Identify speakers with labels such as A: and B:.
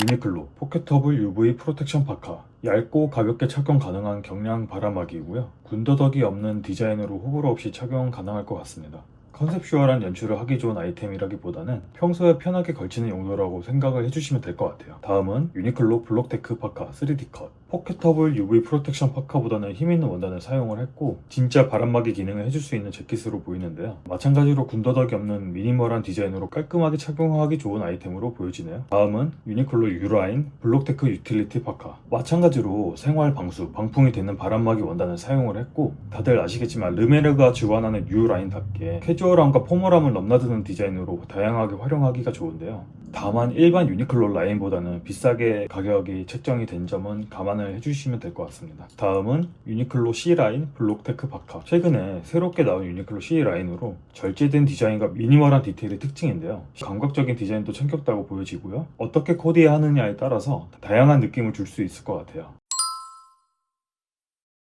A: 유니클로 포켓터블 UV 프로텍션 파카. 얇고 가볍게 착용 가능한 경량 바람막이고요. 군더더기 없는 디자인으로 호불호 없이 착용 가능할 것 같습니다. 컨셉슈얼한 연출을 하기 좋은 아이템이라기보다는 평소에 편하게 걸치는 용도라고 생각을 해주시면 될 것 같아요. 다음은 유니클로 블록테크 파카 3D 컷 포켓터블 UV 프로텍션 파카보다는 힘있는 원단을 사용을 했고 진짜 바람막이 기능을 해줄 수 있는 재킷으로 보이는데요. 마찬가지로 군더더기 없는 미니멀한 디자인으로 깔끔하게 착용하기 좋은 아이템으로 보여지네요. 다음은 유니클로 유라인 블록테크 유틸리티 파카. 마찬가지로 생활 방수 방풍이 되는 바람막이 원단을 사용을 했고 다들 아시겠지만 르메르가 주관하는 유라인답게 캐주얼함과 포멀함을 넘나드는 디자인으로 다양하게 활용하기가 좋은데요. 다만 일반 유니클로 라인보다는 비싸게 가격이 책정이 된 점은 감안 을 해주시면 될 것 같습니다. 다음은 유니클로 C 라인 블록테크 바카. 최근에 새롭게 나온 유니클로 C 라인으로 절제된 디자인과 미니멀한 디테일이 특징인데요. 감각적인 디자인도 챙겼다고 보여지고요. 어떻게 코디하느냐에 따라서 다양한 느낌을 줄 수 있을 것 같아요.